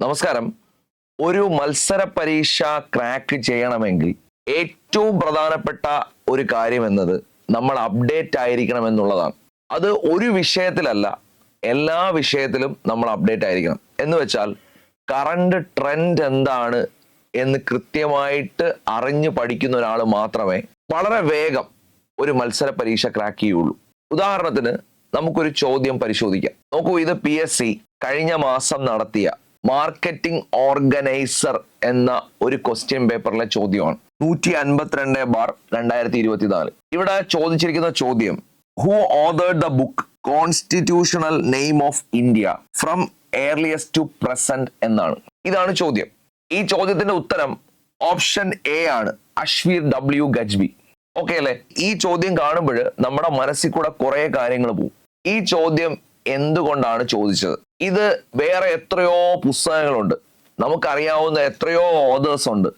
നമസ്കാരം. ഒരു മത്സര പരീക്ഷ ക്രാക്ക് ചെയ്യണമെങ്കിൽ ഏറ്റവും പ്രധാനപ്പെട്ട ഒരു കാര്യം എന്നത് നമ്മൾ അപ്ഡേറ്റ് ആയിരിക്കണം എന്നുള്ളതാണ്. അത് ഒരു വിഷയത്തിലല്ല എല്ലാ വിഷയത്തിലും നമ്മൾ അപ്ഡേറ്റ് ആയിരിക്കണം. എന്ന് വെച്ചാൽ കറണ്ട് ട്രെൻഡ് എന്താണ് എന്ന് കൃത്യമായിട്ട് അറിഞ്ഞു പഠിക്കുന്ന ഒരാൾ മാത്രമേ വളരെ വേഗം ഒരു മത്സര പരീക്ഷ ക്രാക്ക് ചെയ്യുള്ളൂ. ഉദാഹരണത്തിന് നമുക്കൊരു ചോദ്യം പരിശോധിക്കാം. നോക്കൂ ഇത് പി കഴിഞ്ഞ മാസം നടത്തിയ മാർക്കറ്റിംഗ് ഓർഗനൈസർ എന്ന ഒരു ക്വസ്റ്റ്യൻ പേപ്പറിലെ ചോദ്യമാണ്. നൂറ്റി അൻപത്തിരണ്ട് ബാർ രണ്ടായിരത്തി ഇരുപത്തിനാല് ഇവിടെ ചോദിച്ചിരിക്കുന്ന ചോദ്യം who authored the book constitutional name of India from earliest to present എന്നാണ്. ഇതാണ് ചോദ്യം. ഈ ചോദ്യത്തിന്റെ ഉത്തരം ഓപ്ഷൻ എ ആണ് അശ്വീർ ഡബ്ല്യു ഗജ്ബി. ഓക്കെ അല്ലെ? ഈ ചോദ്യം കാണുമ്പോൾ നമ്മുടെ മനസ്സിൽ കൂടെ കുറെ കാര്യങ്ങൾ പോകും. ഈ ചോദ്യം എന്തുകൊണ്ടാണ് ചോദിച്ചത്? ഇത് വേറെ എത്രയോ പുസ്തകങ്ങളുണ്ട്. നമുക്കറിയാവുന്ന എത്രയോ ഓതേഴ്സ് ഉണ്ട്.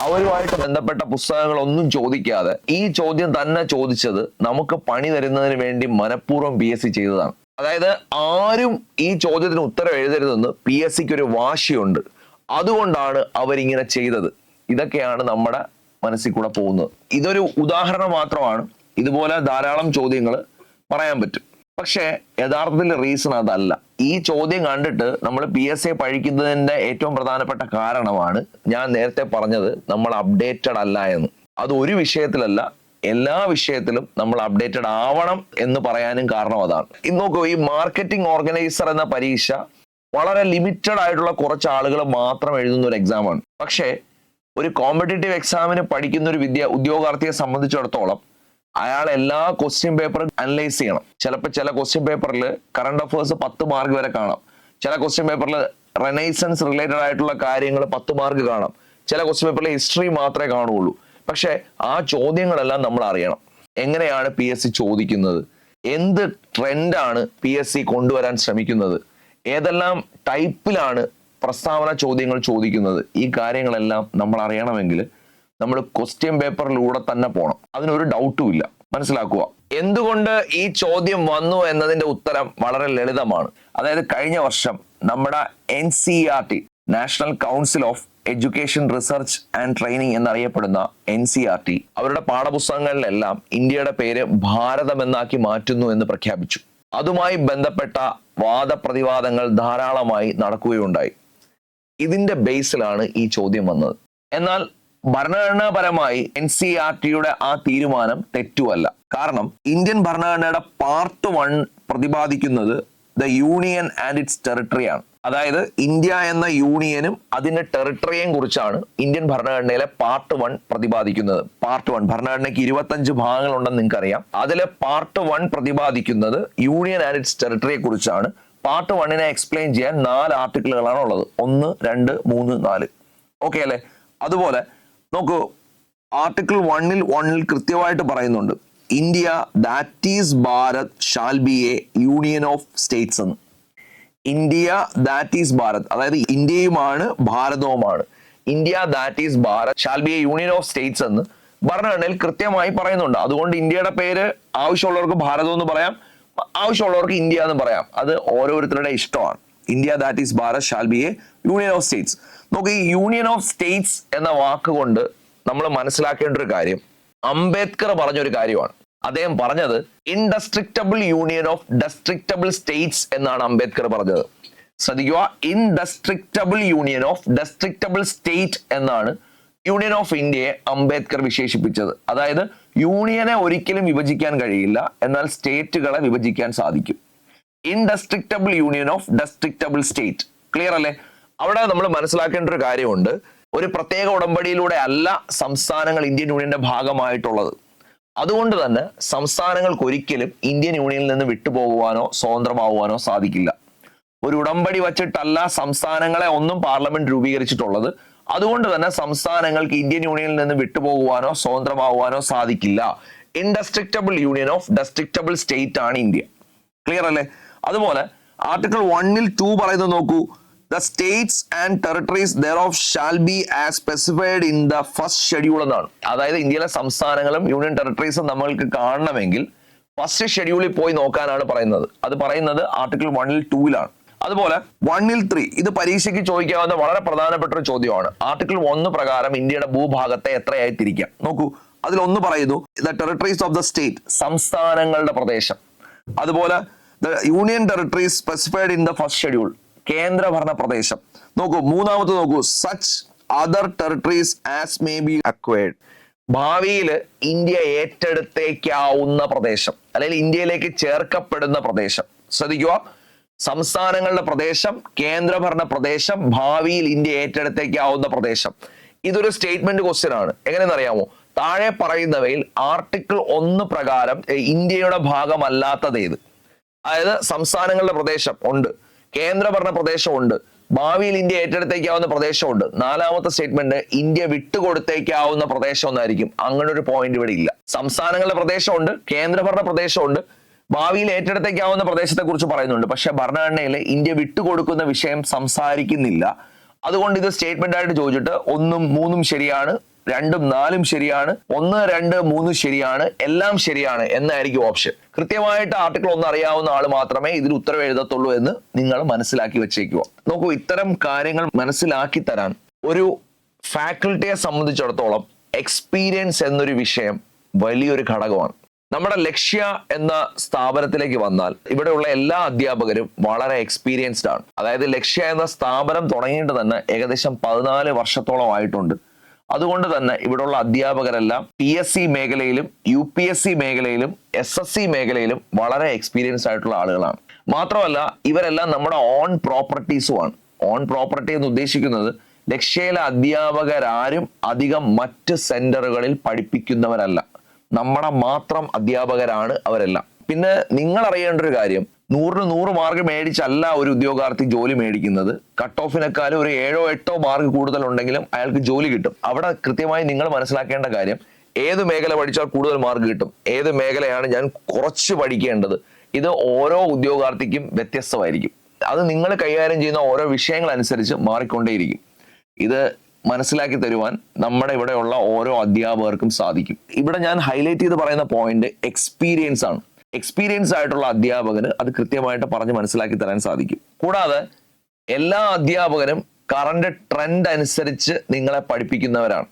അവരുമായിട്ട് ബന്ധപ്പെട്ട പുസ്തകങ്ങളൊന്നും ചോദിക്കാതെ ഈ ചോദ്യം തന്നെ ചോദിച്ചത് നമുക്ക് പണി തരുന്നതിന് വേണ്ടി മനഃപൂർവം പി എസ് സി ചെയ്തതാണ്. അതായത് ആരും ഈ ചോദ്യത്തിന് ഉത്തരം എഴുതരുതെന്ന് പി എസ് സിക്ക് ഒരു വാശിയുണ്ട്. അതുകൊണ്ടാണ് അവരിങ്ങനെ ചെയ്തത്. ഇതൊക്കെയാണ് നമ്മുടെ മനസ്സിൽ കൂടെ പോകുന്നത്. ഇതൊരു ഉദാഹരണം മാത്രമാണ്. ഇതുപോലെ ധാരാളം ചോദ്യങ്ങൾ പറയാൻ പറ്റും. പക്ഷേ യഥാർത്ഥത്തിൽ റീസൺ അതല്ല. ഈ ചോദ്യം കണ്ടിട്ട് നമ്മൾ പി എസ് എ പഴിക്കുന്നതിന്റെ ഏറ്റവും പ്രധാനപ്പെട്ട കാരണമാണ് ഞാൻ നേരത്തെ പറഞ്ഞത് നമ്മൾ അപ്ഡേറ്റഡ് അല്ല എന്ന്. അത് ഒരു വിഷയത്തിലല്ല എല്ലാ വിഷയത്തിലും നമ്മൾ അപ്ഡേറ്റഡ് ആവണം എന്ന് പറയാനും കാരണം അതാണ്. ഇന്ന് നോക്കൂ ഈ മാർക്കറ്റിംഗ് ഓർഗനൈസർ എന്ന പരീക്ഷ വളരെ ലിമിറ്റഡ് ആയിട്ടുള്ള കുറച്ച് ആളുകൾ മാത്രം എഴുതുന്ന ഒരു എക്സാമാണ് പക്ഷേ ഒരു കോമ്പറ്റേറ്റീവ് എക്സാമിന് പഠിക്കുന്ന ഒരു വിദ്യ ഉദ്യോഗാർത്ഥിയെ സംബന്ധിച്ചിടത്തോളം അയാൾ എല്ലാ ക്വസ്റ്റ്യൻ പേപ്പറും അനലൈസ് ചെയ്യണം. ചിലപ്പോൾ ചില ക്വസ്റ്റ്യൻ പേപ്പറിൽ കറണ്ട് അഫേഴ്സ് പത്ത് മാർക്ക് വരെ കാണാം. ചില ക്വസ്റ്റ്യൻ പേപ്പറിൽ റെനൈസൻസ് റിലേറ്റഡ് ആയിട്ടുള്ള കാര്യങ്ങൾ പത്ത് മാർക്ക് കാണാം. ചില ക്വസ്റ്റ്യൻ പേപ്പറിൽ ഹിസ്റ്ററി മാത്രമേ കാണുകയുള്ളൂ. പക്ഷേ ആ ചോദ്യങ്ങളെല്ലാം നമ്മൾ അറിയണം. എങ്ങനെയാണ് പി എസ് സി ചോദിക്കുന്നത്? എന്ത് ട്രെൻഡാണ് പി എസ് സി കൊണ്ടുവരാൻ ശ്രമിക്കുന്നത്? ഏതെല്ലാം ടൈപ്പിലാണ് പ്രസ്താവന ചോദ്യങ്ങൾ ചോദിക്കുന്നത്? ഈ കാര്യങ്ങളെല്ലാം നമ്മൾ അറിയണമെങ്കിൽ നമ്മൾ ക്വസ്റ്റ്യൻ പേപ്പറിലൂടെ തന്നെ പോകണം അതിനൊരു ഡൗട്ടും ഇല്ല. മനസ്സിലാക്കുക എന്തുകൊണ്ട് ഈ ചോദ്യം വന്നു എന്നതിന്റെ ഉത്തരം വളരെ ലളിതമാണ്. അതായത് കഴിഞ്ഞ വർഷം നമ്മുടെ N C R T national council of education research and training എന്നറിയപ്പെടുന്ന എൻ സി ആർ ടി അവരുടെ പാഠപുസ്തകങ്ങളിലെല്ലാം ഇന്ത്യയുടെ പേര് ഭാരതം എന്നാക്കി മാറ്റുന്നു എന്ന് പ്രഖ്യാപിച്ചു. അതുമായി ബന്ധപ്പെട്ട വാദപ്രതിവാദങ്ങൾ ധാരാളമായി നടക്കുകയുണ്ടായി. ഇതിന്റെ ബേസിലാണ് ഈ ചോദ്യം വന്നത്. എന്നാൽ ഭരണഘടനാപരമായി എൻ സി ആർ ടിയുടെ ആ തീരുമാനം തെറ്റുമല്ല കാരണം ഇന്ത്യൻ ഭരണഘടനയുടെ പാർട്ട് വൺ പ്രതിപാദിക്കുന്നത് ദ യൂണിയൻ ആൻഡ് ഇറ്റ്സ് ടെറിട്ടറിയാണ് അതായത് ഇന്ത്യ എന്ന യൂണിയനും അതിന്റെ ടെറിട്ടറിയെയും കുറിച്ചാണ് ഇന്ത്യൻ ഭരണഘടനയിലെ പാർട്ട് വൺ പ്രതിപാദിക്കുന്നത്. പാർട്ട് വൺ ഭരണഘടനയ്ക്ക് ഇരുപത്തഞ്ച് ഭാഗങ്ങളുണ്ടെന്ന് നിങ്ങൾക്കറിയാം. അതിലെ പാർട്ട് വൺ പ്രതിപാദിക്കുന്നത് യൂണിയൻ ആൻഡ് ഇറ്റ്സ് ടെറിട്ടറിയെ കുറിച്ചാണ്. പാർട്ട് വണ്ണിനെ എക്സ്പ്ലെയിൻ ചെയ്യാൻ നാല് ആർട്ടിക്കിളുകളാണ് ഉള്ളത്. ഒന്ന് രണ്ട് മൂന്ന് നാല്. ഓക്കെ അല്ലേ? അതുപോലെ നോക്കൂ ആർട്ടിക്കിൾ വണ്ണിൽ വണ്ണിൽ കൃത്യമായിട്ട് പറയുന്നുണ്ട്. India that is Bharat shall be a union of states എന്ന്. ഇന്ത്യ ദാറ്റ് ഈസ് ഭാരത് അതായത് ഇന്ത്യയുമാണ് ഭാരതവുമാണ്. India that is Bharat shall be a union of states എന്ന് ഭരണഘടനയിൽ കൃത്യമായി പറയുന്നുണ്ട്. അതുകൊണ്ട് ഇന്ത്യയുടെ പേര് ആവശ്യമുള്ളവർക്ക് ഭാരതം എന്ന് പറയാം ആവശ്യമുള്ളവർക്ക് ഇന്ത്യ എന്ന് പറയാം. അത് ഓരോരുത്തരുടെ ഇഷ്ടമാണ്. India that is Bharat shall be a union of states നോക്ക് ഈ യൂണിയൻ ഓഫ് സ്റ്റേറ്റ്സ് എന്ന വാക്കുകൊണ്ട് നമ്മൾ മനസ്സിലാക്കേണ്ട ഒരു കാര്യം. അംബേദ്കർ പറഞ്ഞൊരു കാര്യമാണ്. അദ്ദേഹം പറഞ്ഞത് indestructible union of destructible states എന്നാണ് അംബേദ്കർ പറഞ്ഞത്. ശ്രദ്ധിക്കുക indestructible union of destructible state എന്നാണ് യൂണിയൻ ഓഫ് ഇന്ത്യയെ അംബേദ്കർ വിശേഷിപ്പിച്ചത്. അതായത് യൂണിയനെ ഒരിക്കലും വിഭജിക്കാൻ കഴിയില്ല എന്നാൽ സ്റ്റേറ്റുകളെ വിഭജിക്കാൻ സാധിക്കും. Indestructible union of destructible state clear അല്ലേ? അവിടെ നമ്മൾ മനസ്സിലാക്കേണ്ട ഒരു കാര്യമുണ്ട്. ഒരു പ്രത്യേക ഉടമ്പടിയിലൂടെ അല്ല സംസ്ഥാനങ്ങൾ ഇന്ത്യൻ യൂണിയന്റെ ഭാഗമായിട്ടുള്ളത്. അതുകൊണ്ട് തന്നെ സംസ്ഥാനങ്ങൾക്ക് ഒരിക്കലും ഇന്ത്യൻ യൂണിയനിൽ നിന്ന് വിട്ടുപോകുവാനോ സ്വതന്ത്രമാവുവാനോ സാധിക്കില്ല. ഒരു ഉടമ്പടി വച്ചിട്ടല്ല സംസ്ഥാനങ്ങളെ ഒന്നും പാർലമെന്റ് രൂപീകരിച്ചിട്ടുള്ളത്. അതുകൊണ്ട് തന്നെ സംസ്ഥാനങ്ങൾക്ക് ഇന്ത്യൻ യൂണിയനിൽ നിന്ന് വിട്ടുപോകുവാനോ സ്വതന്ത്രമാവുവാനോ സാധിക്കില്ല. Indestructible union of destructible state ആണ് ഇന്ത്യ. ക്ലിയർ അല്ലേ? അതുപോലെ ആർട്ടിക്കിൾ വണ്ണിൽ ടു പറയുന്നത് നോക്കൂ. The states and territories thereof shall be as specified in the first schedule എന്നാണ്. അതായത് ഇന്ത്യയിലെ സംസ്ഥാനങ്ങളും യൂണിയൻ ടെറിട്ടറീസും നമ്മൾക്ക് കാണണമെങ്കിൽ ഫസ്റ്റ് ഷെഡ്യൂളിൽ പോയി നോക്കാനാണ് പറയുന്നത്. അത് പറയുന്നത് ആർട്ടിക്കിൾ വണ്ണിൽ ടൂവിലാണ് അതുപോലെ വണ്ണിൽ ത്രീ ഇത് പരീക്ഷയ്ക്ക് ചോദിക്കാവുന്ന വളരെ പ്രധാനപ്പെട്ട ഒരു ചോദ്യമാണ്. ആർട്ടിക്കിൾ ഒന്ന് പ്രകാരം ഇന്ത്യയുടെ ഭൂഭാഗത്തെ എത്രയായി തിരിക്കാം നോക്കൂ അതിലൊന്ന് പറയുന്നു the territories of the state സംസ്ഥാനങ്ങളുടെ പ്രദേശം. അതുപോലെ the union territories specified in the first schedule കേന്ദ്രഭരണ പ്രദേശം നോക്കൂ മൂന്നാമത് നോക്കൂ. Such other territories as may be acquired ഭാവിയിൽ ഇന്ത്യ ഏറ്റെടുത്തേക്കാവുന്ന പ്രദേശം അല്ലെങ്കിൽ ഇന്ത്യയിലേക്ക് ചേർക്കപ്പെടുന്ന പ്രദേശം. ശ്രദ്ധിക്കുക. സംസ്ഥാനങ്ങളുടെ പ്രദേശം കേന്ദ്രഭരണ പ്രദേശം ഭാവിയിൽ ഇന്ത്യ ഏറ്റെടുത്തേക്കാവുന്ന പ്രദേശം. ഇതൊരു സ്റ്റേറ്റ്മെന്റ് ക്വസ്റ്റ്യൻ ആണ്. എങ്ങനെയെന്ന് അറിയാമോ? താഴെ പറയുന്നവയിൽ ആർട്ടിക്കിൾ ഒന്ന് പ്രകാരം ഇന്ത്യയുടെ ഭാഗമല്ലാത്തത് ഏത്? അതായത് സംസ്ഥാനങ്ങളുടെ പ്രദേശം ഉണ്ട്. കേന്ദ്രഭരണ പ്രദേശമുണ്ട്. ഭാവിയിൽ ഇന്ത്യ ഏറ്റെടുത്തേക്കാവുന്ന പ്രദേശമുണ്ട്. നാലാമത്തെ സ്റ്റേറ്റ്മെന്റ് ഇന്ത്യ വിട്ടുകൊടുത്തേക്കാവുന്ന പ്രദേശം ഒന്നായിരിക്കും അങ്ങനെ ഒരു പോയിന്റ് ഇവിടെ ഇല്ല. സംസ്ഥാനങ്ങളുടെ പ്രദേശമുണ്ട് കേന്ദ്രഭരണ പ്രദേശമുണ്ട്. ഭാവിയിൽ ഏറ്റെടുത്തേക്കാവുന്ന പ്രദേശത്തെ കുറിച്ച് പറയുന്നുണ്ട്. പക്ഷെ ഭരണഘടനയിൽ ഇന്ത്യ വിട്ടുകൊടുക്കുന്ന വിഷയം സംസാരിക്കുന്നില്ല. അതുകൊണ്ട് ഇത് സ്റ്റേറ്റ്മെന്റ് ആയിട്ട് ചോദിച്ചിട്ട് ഒന്നും മൂന്നും ശരിയാണ്. രണ്ടും നാലും ശരിയാണ്. ഒന്ന് രണ്ട് മൂന്ന് ശരിയാണ്. എല്ലാം ശരിയാണ് എന്നായിരിക്കും ഓപ്ഷൻ കൃത്യമായിട്ട് ആർട്ടിക്കിൾ ഒന്ന് അറിയാവുന്ന ആൾ മാത്രമേ ഇതിൽ ഉത്തരവ് എഴുതത്തുള്ളൂ എന്ന് നിങ്ങൾ മനസ്സിലാക്കി വെച്ചേക്കുക. നോക്കൂ ഇത്തരം കാര്യങ്ങൾ മനസ്സിലാക്കി തരാൻ ഒരു ഫാക്കൽറ്റിയെ സംബന്ധിച്ചിടത്തോളം എക്സ്പീരിയൻസ് എന്നൊരു വിഷയം വലിയൊരു ഘടകമാണ്. നമ്മുടെ ലക്ഷ്യ എന്ന സ്ഥാപനത്തിലേക്ക് വന്നാൽ ഇവിടെയുള്ള എല്ലാ അധ്യാപകരും വളരെ എക്സ്പീരിയൻസ്ഡ് ആണ്. അതായത് ലക്ഷ്യ എന്ന സ്ഥാപനം തുടങ്ങിയിട്ട് തന്നെ ഏകദേശം പതിനാല് വർഷത്തോളം ആയിട്ടുണ്ട് അതുകൊണ്ട് തന്നെ ഇവിടെയുള്ള അധ്യാപകരെല്ലാം പി എസ് സി മേഖലയിലും യു പി എസ് സി മേഖലയിലും എസ് എസ് സി മേഖലയിലും വളരെ എക്സ്പീരിയൻസ് ആയിട്ടുള്ള ആളുകളാണ്. മാത്രമല്ല ഇവരെല്ലാം നമ്മുടെ ഓൺ പ്രോപ്പർട്ടീസുമാണ് ഓൺ പ്രോപ്പർട്ടി എന്ന് ഉദ്ദേശിക്കുന്നത് ലക്ഷ്യയിലെ അധ്യാപകരാരും അധികം മറ്റ് സെന്ററുകളിൽ പഠിപ്പിക്കുന്നവരല്ല. നമ്മുടെ മാത്രം അധ്യാപകരാണ് അവരെല്ലാം. പിന്നെ നിങ്ങൾ അറിയേണ്ട ഒരു കാര്യം. നൂറിന് നൂറ് മാർക്ക് മേടിച്ചല്ല ഒരു ഉദ്യോഗാർത്ഥി ജോലി മേടിക്കുന്നത്. കട്ട് ഓഫിനെക്കാളും ഒരു ഏഴോ എട്ടോ മാർക്ക് കൂടുതൽ ഉണ്ടെങ്കിലും അയാൾക്ക് ജോലി കിട്ടും. അവിടെ കൃത്യമായി നിങ്ങൾ മനസ്സിലാക്കേണ്ട കാര്യം ഏത് മേഖല പഠിച്ചാൽ കൂടുതൽ മാർക്ക് കിട്ടും? ഏത് മേഖലയാണ് ഞാൻ കുറച്ച് പഠിക്കേണ്ടത്? ഇത് ഓരോ ഉദ്യോഗാർത്ഥിക്കും വ്യത്യസ്തമായിരിക്കും. അത് നിങ്ങൾ കൈകാര്യം ചെയ്യുന്ന ഓരോ വിഷയങ്ങൾ അനുസരിച്ച് മാറിക്കൊണ്ടേയിരിക്കും. ഇത് മനസ്സിലാക്കി തരുവാൻ നമ്മുടെ ഇവിടെയുള്ള ഓരോ അധ്യാപകർക്കും സാധിക്കും. ഇവിടെ ഞാൻ ഹൈലൈറ്റ് ചെയ്ത് പറയുന്ന പോയിന്റ് എക്സ്പീരിയൻസ് ആണ്. എക്സ്പീരിയൻസ് ആയിട്ടുള്ള അധ്യാപകന് അത് കൃത്യമായിട്ട് പറഞ്ഞ് മനസ്സിലാക്കി തരാൻ സാധിക്കും. കൂടാതെ എല്ലാ അധ്യാപകരും കറണ്ട് ട്രെൻഡ് അനുസരിച്ച് നിങ്ങളെ പഠിപ്പിക്കുന്നവരാണ്.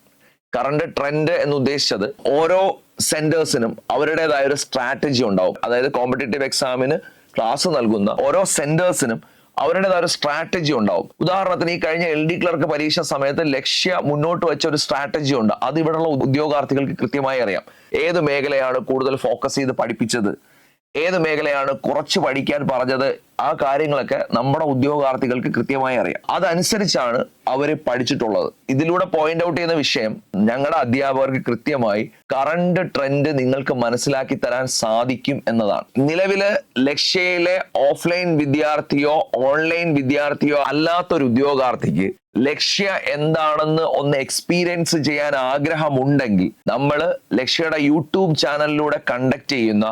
കറണ്ട് ട്രെൻഡ് എന്ന് ഉദ്ദേശിച്ചത് ഓരോ സെന്റേഴ്സിനും അവരുടേതായ ഒരു സ്ട്രാറ്റജി ഉണ്ടാവും. അതായത് കോമ്പറ്റേറ്റീവ് എക്സാമിന് ക്ലാസ് നൽകുന്ന ഓരോ സെന്റേഴ്സിനും അവരുടേതായ ഒരു സ്ട്രാറ്റജി ഉണ്ടാവും. ഉദാഹരണത്തിന് ഈ കഴിഞ്ഞ എൽ ഡി ക്ലർക്ക് പരീക്ഷ സമയത്ത് ലക്ഷ്യ മുന്നോട്ട് വെച്ച ഒരു സ്ട്രാറ്റജി ഉണ്ട്. അത് ഇവിടെയുള്ള ഉദ്യോഗാർത്ഥികൾക്ക് കൃത്യമായി അറിയാം. ഏത് മേഖലയാണ് കൂടുതൽ ഫോക്കസ് ചെയ്ത് പഠിപ്പിച്ചത്? ഏത് മേഖലയാണ് കുറച്ച് പഠിക്കാൻ പറഞ്ഞത്? ആ കാര്യങ്ങളൊക്കെ നമ്മുടെ ഉദ്യോഗാർത്ഥികൾക്ക് കൃത്യമായി അറിയാം. അതനുസരിച്ചാണ് അവർ പഠിച്ചിട്ടുള്ളത്. ഇതിലൂടെ പോയിന്റ് ഔട്ട് ചെയ്യുന്ന വിഷയം ഞങ്ങളുടെ അധ്യാപകർക്ക് കൃത്യമായി കറണ്ട് ട്രെൻഡ് നിങ്ങൾക്ക് മനസ്സിലാക്കി തരാൻ സാധിക്കും എന്നതാണ്. നിലവിൽ ലക്ഷ്യയിലെ ഓഫ്ലൈൻ വിദ്യാർത്ഥിയോ ഓൺലൈൻ വിദ്യാർത്ഥിയോ അല്ലാത്തൊരു ഉദ്യോഗാർത്ഥിക്ക് ലക്ഷ്യ എന്താണെന്ന് ഒന്ന് എക്സ്പീരിയൻസ് ചെയ്യാൻ ആഗ്രഹമുണ്ടെങ്കിൽ നമ്മൾ ലക്ഷ്യയുടെ യൂട്യൂബ് ചാനലിലൂടെ കണ്ടക്ട് ചെയ്യുന്ന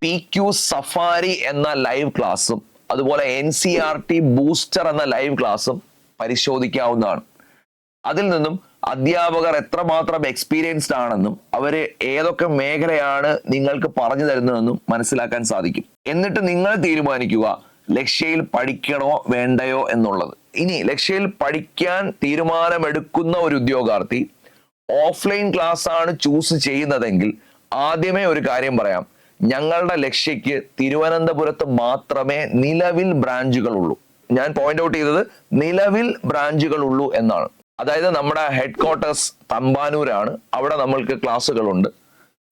പി ക്യു സഫാരി എന്ന ലൈവ് ക്ലാസ്സും അതുപോലെ N C R T booster എന്ന ലൈവ് ക്ലാസ്സും പരിശോധിക്കാവുന്നതാണ്. അതിൽ നിന്നും അധ്യാപകർ എത്രമാത്രം എക്സ്പീരിയൻസ്ഡ് ആണെന്നും അവർ ഏതൊക്കെ മേഖലയാണ് നിങ്ങൾക്ക് പറഞ്ഞു തരുന്നതെന്നും മനസ്സിലാക്കാൻ സാധിക്കും. എന്നിട്ട് നിങ്ങൾ തീരുമാനിക്കുക ലക്ഷ്യയിൽ പഠിക്കണോ വേണ്ടയോ എന്നുള്ളത്. ഇനി ലക്ഷ്യയിൽ പഠിക്കാൻ തീരുമാനമെടുക്കുന്ന ഒരു ഉദ്യോഗാർത്ഥി ഓഫ്ലൈൻ ക്ലാസ് ആണ് ചൂസ് ചെയ്യുന്നതെങ്കിൽ ആദ്യമേ ഒരു കാര്യം പറയാം. ഞങ്ങളുടെ ലക്ഷ്യക്ക് തിരുവനന്തപുരത്ത് മാത്രമേ നിലവിൽ ബ്രാഞ്ചുകൾ ഉള്ളൂ ഞാൻ പോയിന്റ് ഔട്ട് ചെയ്തത് നിലവിൽ ബ്രാഞ്ചുകൾ ഉള്ളൂ എന്നാണ്. അതായത് നമ്മുടെ ഹെഡ് ക്വാർട്ടേഴ്സ് തമ്പാനൂരാണ്. അവിടെ നമ്മൾക്ക് ക്ലാസ്സുകളുണ്ട്.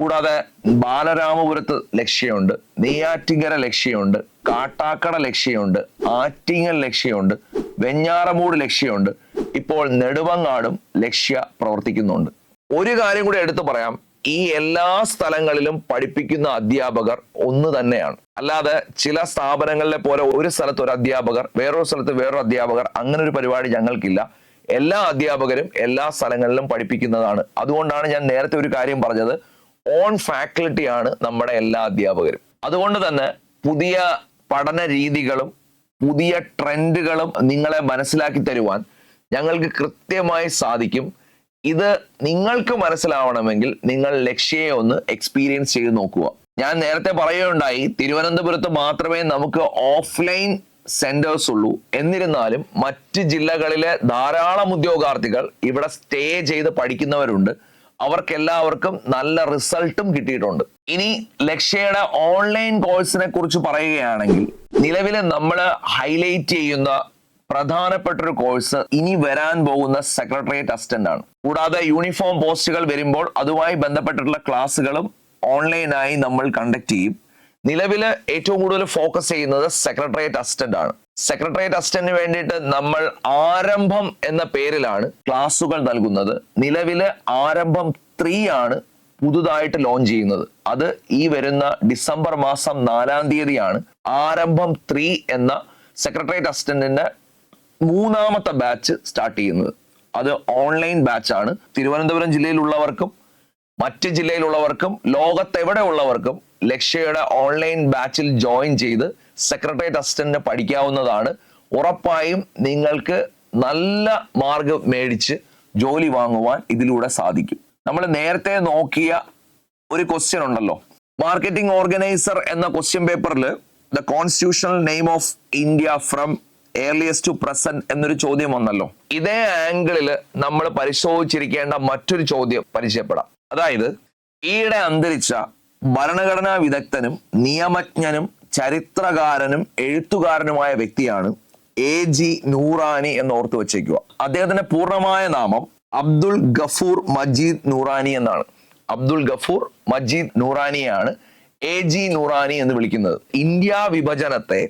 കൂടാതെ ബാലരാമപുരത്ത് ലക്ഷ്യമുണ്ട്. നെയ്യാറ്റിങ്കര ലക്ഷ്യമുണ്ട്. കാട്ടാക്കട ലക്ഷ്യമുണ്ട്. ആറ്റിങ്ങൽ ലക്ഷ്യമുണ്ട്. വെഞ്ഞാറമൂട് ലക്ഷ്യമുണ്ട്. ഇപ്പോൾ നെടുവങ്ങാടും ലക്ഷ്യ പ്രവർത്തിക്കുന്നുണ്ട്. ഒരു കാര്യം കൂടി എടുത്തു പറയാം. ഈ എല്ലാ സ്ഥലങ്ങളിലും പഠിപ്പിക്കുന്ന അധ്യാപകർ ഒന്ന് തന്നെയാണ്. അല്ലാതെ ചില സ്ഥാപനങ്ങളിലെ പോലെ ഒരു സ്ഥലത്ത് ഒരു അധ്യാപകർ വേറൊരു സ്ഥലത്ത് വേറൊരു അധ്യാപകർ അങ്ങനെ ഒരു പരിപാടി ഞങ്ങൾക്കില്ല. എല്ലാ അധ്യാപകരും എല്ലാ സ്ഥലങ്ങളിലും പഠിപ്പിക്കുന്നതാണ്. അതുകൊണ്ടാണ് ഞാൻ നേരത്തെ ഒരു കാര്യം പറഞ്ഞത്. ഓൺ ഫാക്കൽറ്റി ആണ് നമ്മുടെ എല്ലാ അധ്യാപകരും. അതുകൊണ്ട് തന്നെ പുതിയ പഠന രീതികളും പുതിയ ട്രെൻഡുകളും നിങ്ങളെ മനസ്സിലാക്കി തരുവാൻ ഞങ്ങൾക്ക് കൃത്യമായി സാധിക്കും. ഇത് നിങ്ങൾക്ക് മനസ്സിലാവണമെങ്കിൽ നിങ്ങൾ ലക്ഷ്യയെ ഒന്ന് എക്സ്പീരിയൻസ് ചെയ്ത് നോക്കുക. ഞാൻ നേരത്തെ പറയുകയുണ്ടായി തിരുവനന്തപുരത്ത് മാത്രമേ നമുക്ക് ഓഫ്ലൈൻ സെന്റേഴ്സ് ഉള്ളൂ. എന്നിരുന്നാലും മറ്റ് ജില്ലകളിലെ ധാരാളം ഉദ്യോഗാർത്ഥികൾ ഇവിടെ സ്റ്റേ ചെയ്ത് പഠിക്കുന്നവരുണ്ട്. അവർക്കെല്ലാവർക്കും നല്ല റിസൾട്ടും കിട്ടിയിട്ടുണ്ട്. ഇനി ലക്ഷ്യയുടെ ഓൺലൈൻ കോഴ്സിനെ കുറിച്ച് പറയുകയാണെങ്കിൽ നിലവിൽ നമ്മൾ ഹൈലൈറ്റ് ചെയ്യുന്ന പ്രധാനപ്പെട്ട ഒരു കോഴ്സ് ഇനി വരാൻ പോകുന്ന സെക്രട്ടേറിയറ്റ് അസിസ്റ്റന്റ് ആണ്. കൂടാതെ യൂണിഫോം പോസ്റ്റുകൾ വരുമ്പോൾ അതുമായി ബന്ധപ്പെട്ടിട്ടുള്ള ക്ലാസ്സുകളും ഓൺലൈനായി നമ്മൾ കണ്ടക്ട് ചെയ്യും. നിലവിൽ ഏറ്റവും കൂടുതൽ ഫോക്കസ് ചെയ്യുന്നത് സെക്രട്ടേറിയറ്റ് അസിസ്റ്റന്റ് ആണ്. സെക്രട്ടേറിയറ്റ് അസിസ്റ്റന്റിന് വേണ്ടിയിട്ട് നമ്മൾ ആരംഭം എന്ന പേരിലാണ് ക്ലാസ്സുകൾ നൽകുന്നത്. നിലവിൽ ആരംഭം ത്രീ ആണ് പുതുതായിട്ട് ലോഞ്ച് ചെയ്യുന്നത്. അത് ഈ വരുന്ന ഡിസംബർ മാസം നാലാം തീയതിയാണ് ആരംഭം ത്രീ എന്ന സെക്രട്ടേറിയറ്റ് അസിസ്റ്റന്റിന്റെ മൂന്നാമത്തെ ബാച്ച് സ്റ്റാർട്ട് ചെയ്യുന്നത്. അത് ഓൺലൈൻ ബാച്ചാണ് തിരുവനന്തപുരം ജില്ലയിലുള്ളവർക്കും മറ്റ് ജില്ലയിലുള്ളവർക്കും ലോകത്തെവിടെ ഉള്ളവർക്കും ലക്ഷ്യയുടെ ഓൺലൈൻ ബാച്ചിൽ ജോയിൻ ചെയ്ത് സെക്രട്ടേറിയറ്റ് അസിസ്റ്റന്റിന് പഠിക്കാവുന്നതാണ്. ഉറപ്പായും നിങ്ങൾക്ക് നല്ല മാർഗം മേടിച്ച് ജോലി വാങ്ങുവാൻ ഇതിലൂടെ സാധിക്കും. നമ്മൾ നേരത്തെ നോക്കിയ ഒരു ക്വസ്റ്റ്യൻ ഉണ്ടല്ലോ. മാർക്കറ്റിംഗ് ഓർഗനൈസർ എന്ന ക്വസ്റ്റ്യൻ പേപ്പറിൽ the constitutional name of India from earliest to present എന്നൊരു ചോദ്യം വന്നല്ലോ. ഇതേ ആംഗിളിൽ നമ്മൾ പരിശോധിച്ചിരിക്കേണ്ട മറ്റൊരു ചോദ്യം പരിചയപ്പെടാം. അതായത് ഈയിടെ അന്തരിച്ച ഭരണഘടനാ വിദഗ്ധനും നിയമജ്ഞനും ചരിത്രകാരനും എഴുത്തുകാരനുമായ വ്യക്തിയാണ് എ ജി നൂറാനി എന്ന് ഓർത്തു വെച്ചേക്കുക. അദ്ദേഹത്തിന്റെ പൂർണമായ നാമം അബ്ദുൾ ഗഫൂർ മജീദ് നൂറാനി എന്നാണ്. അബ്ദുൾ ഗഫൂർ മജീദ് നൂറാനിയാണ് എ ജി നൂറാനി എന്ന് വിളിക്കുന്നത്. ഇന്ത്യ വിഭജനത്തെ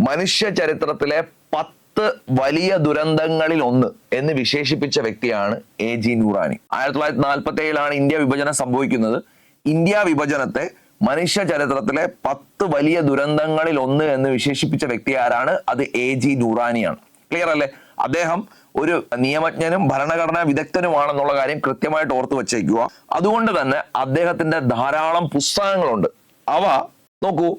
മനുഷ്യ ചരിത്രത്തിലെ പത്ത് വലിയ ദുരന്തങ്ങളിൽ ഒന്ന് എന്ന് വിശേഷിപ്പിച്ച വ്യക്തിയാണ് എ ജി നൂറാനി. ആയിരത്തി തൊള്ളായിരത്തി നാൽപ്പത്തി ഏഴിലാണ് ഇന്ത്യ വിഭജനം സംഭവിക്കുന്നത്. ഇന്ത്യ വിഭജനത്തെ മനുഷ്യ ചരിത്രത്തിലെ പത്ത് വലിയ ദുരന്തങ്ങളിൽ ഒന്ന് എന്ന് വിശേഷിപ്പിച്ച വ്യക്തി ആരാണ്? അത് എ ജി നൂറാനിയാണ്. ക്ലിയർ അല്ലേ? അദ്ദേഹം ഒരു നിയമജ്ഞനും ഭരണഘടനാ വിദഗ്ധനുമാണെന്നുള്ള കാര്യം കൃത്യമായിട്ട് ഓർത്തു വച്ചേക്കുക. അതുകൊണ്ട് തന്നെ അദ്ദേഹത്തിന്റെ ധാരാളം പുസ്തകങ്ങളുണ്ട്. അവ നോക്കൂ.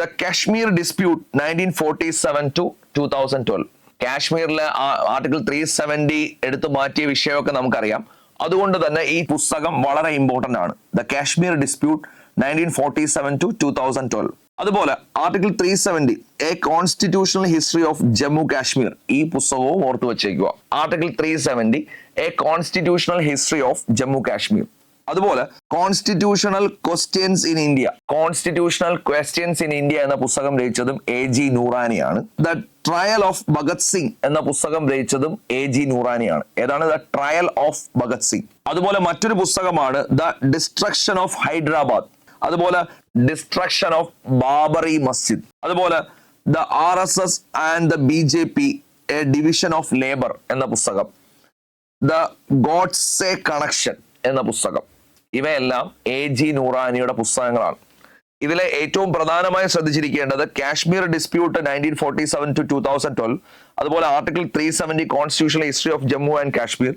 The Kashmir dispute nineteen forty seven to two thousand twelve കാശ്മീരിലെ ആർട്ടിക്കിൾ ത്രീ സെവന്റി എടുത്തു മാറ്റിയ വിഷയമൊക്കെ നമുക്കറിയാം. അതുകൊണ്ട് തന്നെ ഈ പുസ്തകം വളരെ ഇമ്പോർട്ടന്റ് ആണ്. The Kashmir dispute nineteen forty seven to two thousand twelve അതുപോലെ article three seventy a constitutional history of Jammu Kashmir ഈ പുസ്തകവും ഓർത്തു വച്ചേക്കുക. Article three seventy a constitutional history of Jammu Kashmir അതുപോലെ constitutional questions in India constitutional questions in India എന്ന പുസ്തകം രചിച്ചതും A G നൂറാനിയാണ് the trial of Bhagat Singh എന്ന പുസ്തകം രചിച്ചതും എ ജി നൂറാനിയാണ് ഏതാണ്? The trial of Bhagat Singh അതുപോലെ മറ്റൊരു പുസ്തകമാണ് ദ ഡിസ്ട്രക്ഷൻ ഓഫ് ഹൈദരാബാദ് അതുപോലെ ഡിസ്ട്രക്ഷൻ ഓഫ് ബാബറി മസ്ജിദ് അതുപോലെ the R S S and the B J P a division of labour എന്ന പുസ്തകം. ദ ഗോഡ്സെ കണക്ഷൻ എന്ന പുസ്തകം. ഇവയെല്ലാം എ ജി നൂറാനിയുടെ പുസ്തകങ്ങളാണ്. ഇതിലെ ഏറ്റവും പ്രധാനമായി ശ്രദ്ധിച്ചിരിക്കേണ്ടത് Kashmir dispute nineteen forty seven to two thousand twelve അതുപോലെ article three seventy constitutional history of Jammu and Kashmir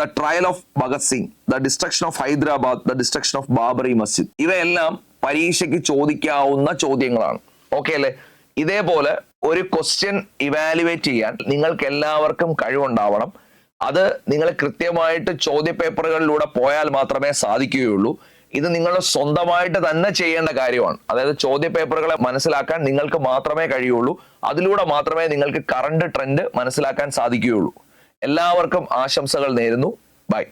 the trial of Bhagat Singh the destruction of Hyderabad the destruction of Babri Masjid ഇവയെല്ലാം പരീക്ഷയ്ക്ക് ചോദിക്കാവുന്ന ചോദ്യങ്ങളാണ്. Okay അല്ലേ? ഇതേപോലെ ഒരു question evaluate ചെയ്യാൻ നിങ്ങൾക്ക് എല്ലാവർക്കും കഴിവുണ്ടാവണം. അത് നിങ്ങൾ കൃത്യമായിട്ട് ചോദ്യപേപ്പറുകളിലൂടെ പോയാൽ മാത്രമേ സാധിക്കുകയുള്ളൂ. ഇത് നിങ്ങൾ സ്വന്തമായിട്ട് തന്നെ ചെയ്യേണ്ട കാര്യമാണ്. അതായത് ചോദ്യപേപ്പറുകളെ മനസ്സിലാക്കാൻ നിങ്ങൾക്ക് മാത്രമേ കഴിയുള്ളൂ. അതിലൂടെ മാത്രമേ നിങ്ങൾക്ക് കറണ്ട് ട്രെൻഡ് മനസ്സിലാക്കാൻ സാധിക്കുകയുള്ളൂ. എല്ലാവർക്കും ആശംസകൾ നേരുന്നു. ബൈ